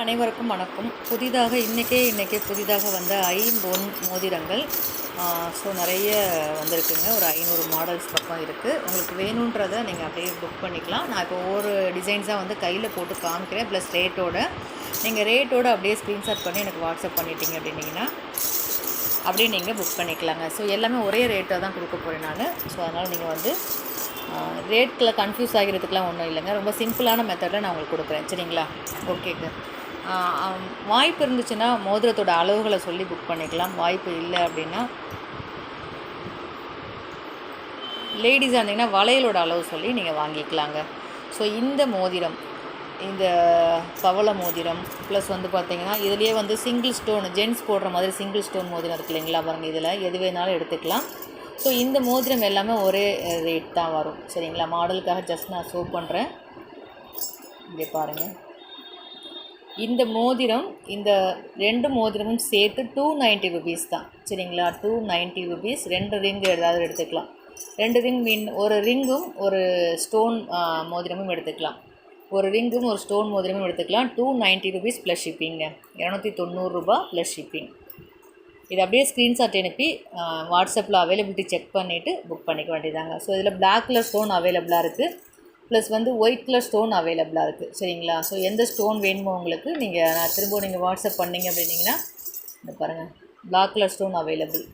அனைவருக்கும் வணக்கம். புதிதாக இன்றைக்கே இன்றைக்கே புதிதாக வந்த ஐம்பொன் மோதிரங்கள். ஸோ நிறைய வந்திருக்குங்க. ஒரு ஐநூறு மாடல்ஸ் பக்கம் இருக்குது உங்களுக்கு வேணுன்றதை நீங்கள் அப்படியே புக் பண்ணிக்கலாம். நான் இப்போ ஒவ்வொரு டிசைன்ஸாக வந்து கையில் போட்டு காமிக்கிறேன். ப்ளஸ் ரேட்டோட நீங்கள் ரேட்டோட அப்படியே ஸ்க்ரீன்ஷாட் பண்ணி எனக்கு வாட்ஸ்அப் பண்ணிட்டீங்க அப்படின்னீங்கன்னா அப்படியே நீங்கள் புக் பண்ணிக்கலாங்க. ஸோ எல்லாமே ஒரே ரேட்டாக தான் கொடுக்க போகிறேன் நான். ஸோ அதனால் நீங்கள் வந்து ரேட்டில் கன்ஃபியூஸ் ஆகிறதுக்கெலாம் ஒன்றும் இல்லைங்க. ரொம்ப சிம்பிளான மெத்தடில் நான் உங்களுக்கு கொடுக்குறேன். சரிங்களா? ஓகேங்க வாய்ப்பு இருந்துச்சுன்னா மோதிரத்தோட அளவுகளை சொல்லி புக் பண்ணிக்கலாம். வாய்ப்பு இல்லை அப்படின்னா லேடிஸாக இருந்தீங்கன்னா வளையலோட அளவு சொல்லி நீங்கள் வாங்கிக்கலாங்க. ஸோ இந்த மோதிரம் இந்த பவள மோதிரம் ப்ளஸ் வந்து பார்த்தீங்கன்னா இதுலேயே வந்து சிங்கிள் ஸ்டோன் ஜென்ஸ் போடுற மாதிரி சிங்கிள் ஸ்டோன் மோதிரம் இருக்கு இல்லைங்களா? பாருங்கள் இதில் எது வேணாலும் எடுத்துக்கலாம். ஸோ இந்த மோதிரம் எல்லாமே ஒரே ரேட் தான் வரும். சரிங்களா? மாடலுக்காக ஜஸ்ட் நான் ஷோ பண்ணுறேன் இங்கே பாருங்கள் இந்த மோதிரம் இந்த ரெண்டு மோதிரமும் சேர்த்து டூ நைன்ட்டி ருபீஸ் தான். சரிங்களா? டூ நைன்ட்டி ருபீஸ் ரெண்டு ரிங் ஏதாவது எடுத்துக்கலாம். ரெண்டு ரிங் மீன் ஒரு ரிங்கும் ஒரு ஸ்டோன் மோதிரமும் எடுத்துக்கலாம். ஒரு ரிங்கும் ஒரு ஸ்டோன் மோதிரமும் எடுத்துக்கலாம். டூ நைன்ட்டி ருபீஸ் ப்ளஸ் ஷிப்பிங்க இரநூத்தி தொண்ணூறுரூபா ப்ளஸ் ஷிப்பிங் இது அப்படியே ஸ்க்ரீன்ஷாட் அனுப்பி வாட்ஸ்அப்பில் அவைலபிலிட்டி செக் பண்ணிவிட்டு புக் பண்ணிக்க வேண்டியதாங்க ஸோ இதில் பிளாக் கலர் ஸ்டோன் அவைலபிளாக இருக்குது ப்ளஸ் வந்து ஒயிட் கலர் ஸ்டோன் அவைலபிளாக இருக்குது சரிங்களா? ஸோ எந்த ஸ்டோன் வேணுமோ உங்களுக்கு நீங்கள் நான் திரும்ப நீங்கள் வாட்ஸ்அப் பண்ணிங்க அப்படின்னீங்கன்னா இந்த பாருங்கள் black colour stone available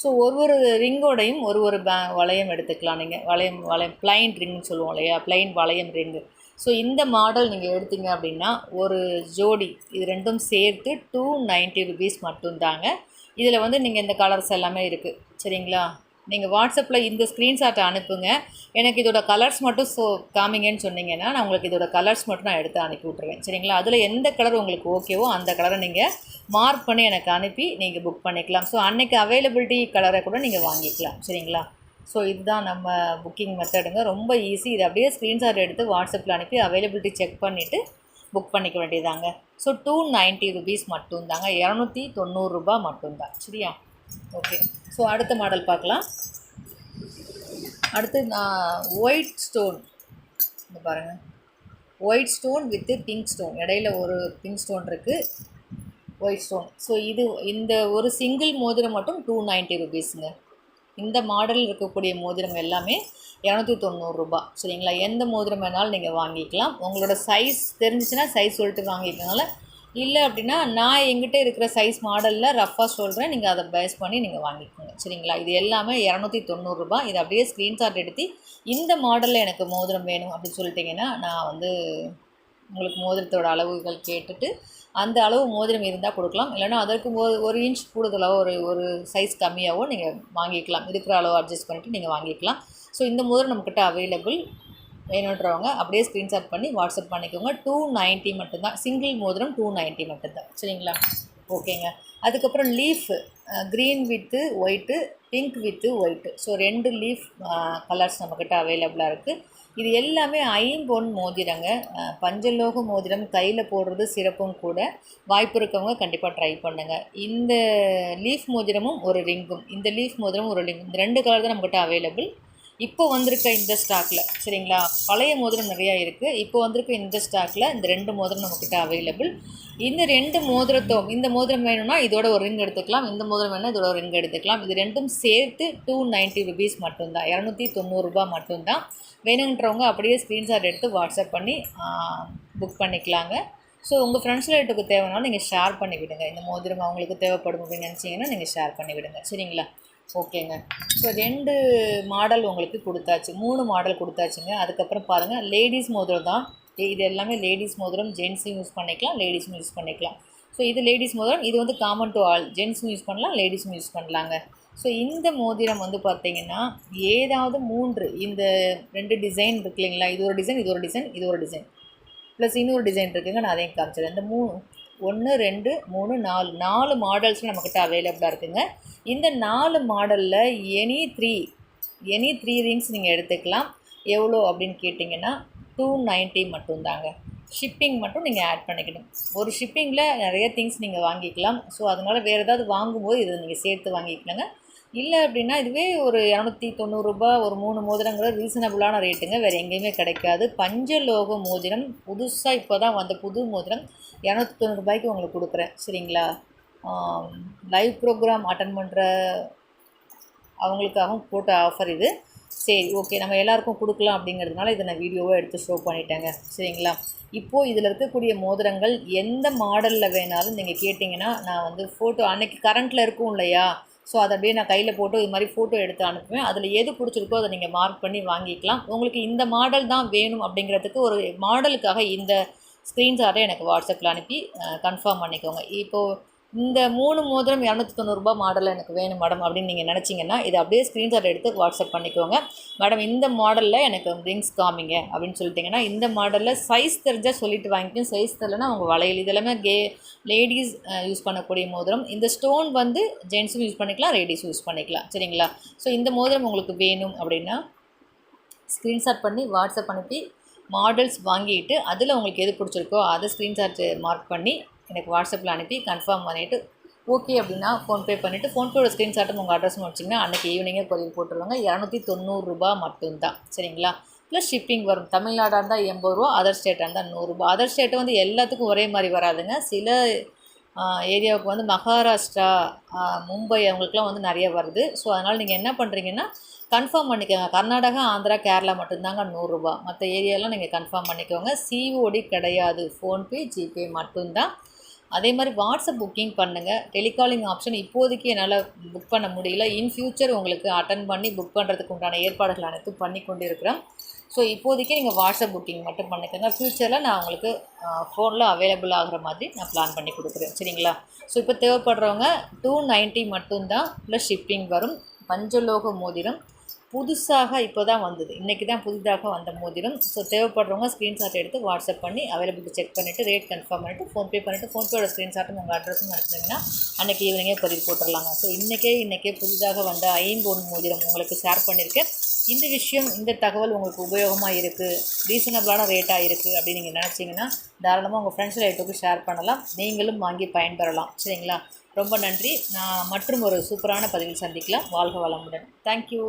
so ஒரு ஒரு ரிங்கோடையும் ஒரு ஒரு பே வளையம் எடுத்துக்கலாம். நீங்கள் வளையம் வளையம் ப்ளைன் ரிங்னு சொல்லுவோம் இல்லையா? ப்ளைன் வளையம் ரிங்கு ஸோ இந்த மாடல் நீங்கள் எடுத்தீங்க அப்படின்னா ஒரு ஜோடி இது ரெண்டும் சேர்த்து டூ நைன்ட்டி ருபீஸ் மட்டும்தாங்க. இதில் வந்து நீங்கள் இந்த கலர்ஸ் எல்லாமே இருக்குது சரிங்களா? நீங்கள் வாட்ஸ்அப்பில் இந்த ஸ்க்ரீன்ஷாட்டை அனுப்புங்க. எனக்கு இதோட கலர்ஸ் மட்டும் ஸோ காமிங்கன்னு சொன்னீங்கன்னா நான் உங்களுக்கு இதோட கலர்ஸ் மட்டும் நான் எடுத்து அனுப்பி விட்ருவேன் சரிங்களா? அதில் எந்த கலர் உங்களுக்கு ஓகேவோ அந்த கலரை நீங்கள் மார்க் பண்ணி எனக்கு அனுப்பி நீங்கள் புக் பண்ணிக்கலாம். ஸோ அன்றைக்கி அவைலபிலிட்டி கலரை கூட நீங்கள் வாங்கிக்கலாம். சரிங்களா? ஸோ இதுதான் நம்ம புக்கிங் மெத்தடுங்க ரொம்ப ஈஸி இது அப்படியே ஸ்க்ரீன்ஷாட் எடுத்து வாட்ஸ்அப்பில் அனுப்பி அவைலபிலிட்டி செக் பண்ணிவிட்டு புக் பண்ணிக்க வேண்டியதாங்க. ஸோ டூ நைன்ட்டி ருபீஸ் மட்டும்தாங்க. இரநூத்தி தொண்ணூறுரூபா மட்டும்தான். சரியா? ஓகே. ஸோ அடுத்த மாடல் பார்க்கலாம். அடுத்து நான் ஒயிட் ஸ்டோன் இந்த பாருங்கள் white stone with pink stone இடையில ஒரு பிங்க் ஸ்டோன் இருக்குது ஒயிட் ஸ்டோன் ஸோ இது இந்த ஒரு சிங்கிள் மோதிரம் மட்டும் டூ நைன்ட்டி ருபீஸுங்க இந்த மாடல் இருக்கக்கூடிய மோதிரம் எல்லாமே இரநூத்தி தொண்ணூறுரூபா சரிங்களா? எந்த மோதிரம் வேணாலும் நீங்கள் வாங்கிக்கலாம். உங்களோட சைஸ் தெரிஞ்சிச்சுன்னா சைஸ் சொல்லிட்டு வாங்கிக்கனால இல்லை அப்படின்னா நான் எங்கிட்ட இருக்கிற சைஸ் மாடலில் ரஃபாக சொல்கிறேன் நீங்கள் அதை பேஸ் பண்ணி நீங்கள் வாங்கிக்கோங்க. சரிங்களா? இது எல்லாமே இரநூத்தி தொண்ணூறுரூபா இதை அப்படியே ஸ்க்ரீன்ஷாட் எடுத்து இந்த மாடலில் எனக்கு மோதிரம் வேணும் அப்படின்னு சொல்லிட்டிங்கன்னா நான் வந்து உங்களுக்கு மோதிரத்தோட அளவுகள் கேட்டுட்டு அந்த அளவு மோதிரம் இருந்தால் கொடுக்கலாம். இல்லைனா அதற்கு ஒரு இன்ச் கூடுதலாகவோ ஒரு ஒரு சைஸ் கம்மியாகவோ நீங்கள் வாங்கிக்கலாம். இருக்கிற அளவு அட்ஜஸ்ட் பண்ணிவிட்டு நீங்கள் வாங்கிக்கலாம். ஸோ இந்த மோதிரம் நம்மக்கிட்ட அவைலபிள் வேணுன்றவங்க அப்படியே ஸ்க்ரீன்ஷாட் பண்ணி வாட்ஸ்அப் பண்ணிக்கோங்க. டூ நைன்ட்டி மட்டும்தான். சிங்கிள் மோதிரம் டூ நைன்ட்டி மட்டும்தான். சரிங்களா? ஓகேங்க அதுக்கப்புறம் leaf green with white pink with white so ரெண்டு லீஃப் கலர்ஸ் நம்மக்கிட்ட அவைலபிளாக இருக்குது இது எல்லாமே ஐம்பொன் மோதிரங்க. பஞ்சலோக மோதிரம். கையில் போடுறது சிறப்பும் கூட. வாய்ப்பு இருக்கவங்க கண்டிப்பாக ட்ரை பண்ணுங்கள் இந்த லீஃப் மோதிரமும் ஒரு ரிங்கும். இந்த லீஃப் மோதிரமும் ஒரு ரிங்கும். இந்த ரெண்டு கலர் தான் நம்மக்கிட்ட அவைலபிள் இப்போ வந்திருக்க இந்த ஸ்டாக்கில் சரிங்களா? பழைய மோதிரம் நிறையா இருக்குது இப்போ வந்திருக்க இந்த ஸ்டாக்கில் இந்த ரெண்டு மோதிரம் நம்மக்கிட்ட அவைலபிள் இந்த ரெண்டு மோதிரத்தும் இந்த மோதிரம் வேணும்னா இதோட ஒரு ரிங் எடுத்துக்கலாம். இந்த மோதிரம் வேணும்னா இதோட ஒரு ரிங் எடுத்துக்கலாம். இது ரெண்டும் சேர்த்து டூ நைன்ட்டி ருபீஸ் மட்டும்தான். இரநூத்தி தொண்ணூறுரூபா மட்டும்தான். வேணுன்றவங்க அப்படியே ஸ்க்ரீன்ஷாட் எடுத்து வாட்ஸ்அப் பண்ணி புக் பண்ணிக்கலாங்க. ஸோ உங்கள் ஃப்ரெண்ட்ஸ் ரிலேட்டுக்கு தேவைனாலும் நீங்கள் ஷேர் பண்ணிவிடுங்க. இந்த மோதிரம் அவங்களுக்கு தேவைப்படும் அப்படின்னு நினச்சிங்கன்னா நீங்கள் ஷேர் பண்ணிவிடுங்க. சரிங்களா? ஓகேங்க. ஸோ ரெண்டு மாடல் உங்களுக்கு கொடுத்தாச்சு. மூணு மாடல் கொடுத்தாச்சுங்க. அதுக்கப்புறம் பாருங்கள் லேடிஸ் மோதிரம் தான். இது எல்லாமே லேடிஸ் மோதிரம். ஜென்ஸும் யூஸ் பண்ணிக்கலாம் லேடிஸும் யூஸ் பண்ணிக்கலாம். ஸோ இது லேடிஸ் மோதிரம். இது வந்து காமன் டு ஆல் ஜென்ஸும் யூஸ் பண்ணலாம் லேடிஸும் யூஸ் பண்ணலாங்க. ஸோ இந்த மோதிரம் வந்து பார்த்திங்கன்னா ஏதாவது மூன்று இந்த ரெண்டு டிசைன் இருக்கு இல்லைங்களா? இது ஒரு டிசைன் இது ஒரு டிசைன் இது ஒரு டிசைன் ப்ளஸ் இன்னொரு டிசைன் இருக்குங்க நான் அதையும் காமிச்சிடுறேன். இந்த மூ ஒன்று ரெண்டு மூணு நாலு. நாலு மாடல்ஸ் நம்மக்கிட்ட அவைலபிளாக இருக்குங்க. இந்த நாலு மாடலில் any three any three rings நீங்கள் எடுத்துக்கலாம். எவ்வளோ அப்படின்னு கேட்டிங்கன்னா டூ நைன்ட்டி மட்டும்தாங்க ஷிப்பிங் மட்டும் நீங்கள் ஆட் பண்ணிக்கணும். ஒரு ஷிப்பிங்கில் நிறைய திங்ஸ் நீங்கள் வாங்கிக்கலாம். ஸோ அதனால் வேறு ஏதாவது வாங்கும்போது இதை நீங்கள் சேர்த்து வாங்கிக்கலாங்க இல்லை அப்படின்னா இதுவே ஒரு இரநூத்தி தொண்ணூறுரூபா ஒரு மூணு மோதிரங்கிற ரீசனபுளான ரேட்டுங்க வேறு எங்கேயுமே கிடைக்காது. பஞ்சலோக மோதிரம் புதுசாக இப்போ தான் வந்த புது மோதிரம். இரநூத்தி தொண்ணூறுபாய்க்கு உங்களுக்கு கொடுக்குறேன். சரிங்களா? லைவ் ப்ரோக்ராம் அட்டன் பண்ணுற அவங்களுக்காகவும் போட்ட ஆஃபர் இது. சரி ஓகே நம்ம எல்லாருக்கும் கொடுக்கலாம் அப்படிங்கிறதுனால இதை நான் வீடியோவாக எடுத்து ஷோ பண்ணிட்டேங்க. சரிங்களா? இப்போது இதில் இருக்கக்கூடிய மோதிரங்கள் எந்த மாடலில் வேணாலும் நீங்கள் கேட்டிங்கன்னா நான் வந்து ஃபோட்டோ அன்னைக்கு கரண்ட்டில் இருக்கும் இல்லையா? ஸோ அதை அப்படியே நான் கையில் போட்டு இது மாதிரி ஃபோட்டோ எடுத்து அனுப்புவேன். அதில் எது பிடிச்சிருக்கோ அதை நீங்கள் மார்க் பண்ணி வாங்கிக்கலாம். உங்களுக்கு இந்த மாடல் தான் வேணும் அப்படிங்கிறதுக்கு ஒரு மாடலுக்காக இந்த ஸ்க்ரீன்ஷாட்டை எனக்கு வாட்ஸ்அப்பில் அனுப்பி கன்ஃபார்ம் பண்ணிக்கோங்க. இப்போது இந்த மூணு மோதிரம் இரநூத்தி தொண்ணூறுரூபா மாடலில் எனக்கு வேணும் மேடம் அப்படின்னு நீங்கள் நினச்சிங்கன்னா இதை அப்படியே ஸ்க்ரீன்ஷாட் எடுத்து வாட்ஸ்அப் பண்ணிக்கோங்க. மேடம் இந்த மாடலில் எனக்கு ரிங்ஸ் காமிங்க அப்படின்னு சொல்லிட்டிங்கன்னா இந்த மாடலில் சைஸ் தெரிஞ்சால் சொல்லிட்டு வாங்கிக்கும் சைஸ் தெரிலனா அவங்க வளையல். இதெல்லாமே கே லேடிஸ் யூஸ் பண்ணக்கூடிய மோதிரம். இந்த ஸ்டோன் வந்து ஜென்ஸும் யூஸ் பண்ணிக்கலாம் லேடிஸும் யூஸ் பண்ணிக்கலாம். சரிங்களா? ஸோ இந்த மோதிரம் உங்களுக்கு வேணும் அப்படின்னா ஸ்க்ரீன்ஷாட் பண்ணி வாட்ஸ்அப் அனுப்பி மாடல்ஸ் வாங்கிட்டு அதில் உங்களுக்கு எது பிடிச்சிருக்கோ அதை ஸ்க்ரீன்ஷாட் மார்க் பண்ணி எனக்கு வாட்ஸ்அப்பில் அனுப்பி கன்ஃபார்ம் பண்ணிவிட்டு ஓகே அப்படின்னா ஃபோன்பே பண்ணிவிட்டு ஃபோன்பேயோட ஸ்க்ரீன்ஷாட்டும் உங்கள் அட்ரஸ் வச்சிங்கன்னா அன்றைக்கி ஈவினிங்கே கொரியர் போட்டுருவாங்க. இரநூத்தி தொண்ணூறுரூபா மட்டும்தான். சரிங்களா? ப்ளஸ் ஷிப்பிங் வரும். தமிழ்நாடாக இருந்தால் எண்பது ரூபா அதர் ஸ்டேட்டாக இருந்தால் நூறுரூபா அதர் ஸ்டேட்டு வந்து எல்லாத்துக்கும் ஒரே மாதிரி வராதுங்க. சில ஏரியாவுக்கு வந்து மகாராஷ்டிரா மும்பை அவங்களுக்குலாம் வந்து நிறைய வருது. ஸோ அதனால் நீங்கள் என்ன பண்ணுறீங்கன்னா கன்ஃபார்ம் பண்ணிக்கோங்க. கர்நாடகா ஆந்திரா கேரளா மட்டும்தாங்க நூறுரூபா மற்ற ஏரியாலாம் நீங்கள் கன்ஃபார்ம் பண்ணிக்கோங்க. சிஓடி கிடையாது. ஃபோன்பே ஜிபே மட்டும்தான். அதே மாதிரி வாட்ஸ்அப் புக்கிங் பண்ணுங்கள் டெலிகாலிங் ஆப்ஷன் இப்போதைக்கு என்னால் புக் பண்ண முடியல. இன் ஃப்யூச்சர் உங்களுக்கு அட்டன் பண்ணி புக் பண்ணுறதுக்கு உண்டான ஏற்பாடுகள் அனைத்தும் பண்ணி கொண்டு இருக்கிறோம் ஸோ இப்போதைக்கு நீங்கள் வாட்ஸ்அப் புக்கிங் மட்டும் பண்ணிக்கோங்க. ஃப்யூச்சரில் நான் உங்களுக்கு ஃபோனில் அவைலபிள் ஆகிற மாதிரி நான் பிளான் பண்ணி கொடுக்குறேன். சரிங்களா? ஸோ இப்போ தேவைப்படுறவங்க டூ நைன்ட்டி மட்டும்தான் ப்ளஸ் ஷிப்பிங் வரும். பஞ்சலோக மோதிரம் புதுசாக இப்போ தான் வந்தது. இன்றைக்கி தான் புதிதாக வந்த மோதிரம். ஸோ தேவைப்படுறவங்க ஸ்க்ரீன்ஷாட் எடுத்து வாட்ஸ்அப் பண்ணி அவைலபிலிட்டி செக் பண்ணிவிட்டு ரேட் கன்ஃபார்ம் பண்ணிவிட்டு ஃபோன்பே பண்ணிவிட்டு ஃபோன்பேயோட ஸ்க்ரீன்ஷாட்டும் உங்கள் அட்ரஸும் அனுப்புனீங்கன்னா அன்றைக்கி ஈவினிங்கே பதிவு போட்டுடலாங்க ஸோ இன்றைக்கே இன்றைக்கே புதிதாக வந்த ஐம்பொன் மோதிரம் உங்களுக்கு ஷேர் பண்ணியிருக்கேன். இந்த விஷயம் இந்த தகவல் உங்களுக்கு உபயோகமாக இருக்குது ரீசனபிளான ரேட்டாக இருக்குது அப்படின்னு நீங்கள் நினச்சிங்கன்னா தாராளமாக உங்கள் ஃப்ரெண்ட்ஸ் லைட்டுக்கு ஷேர் பண்ணலாம். நீங்களும் வாங்கி பயன்பெறலாம். சரிங்களா? ரொம்ப நன்றி. நான் மற்றும் ஒரு சூப்பரான பதிவில் சந்திக்கலாம். வாழ்க வளமுடன். தேங்க்யூ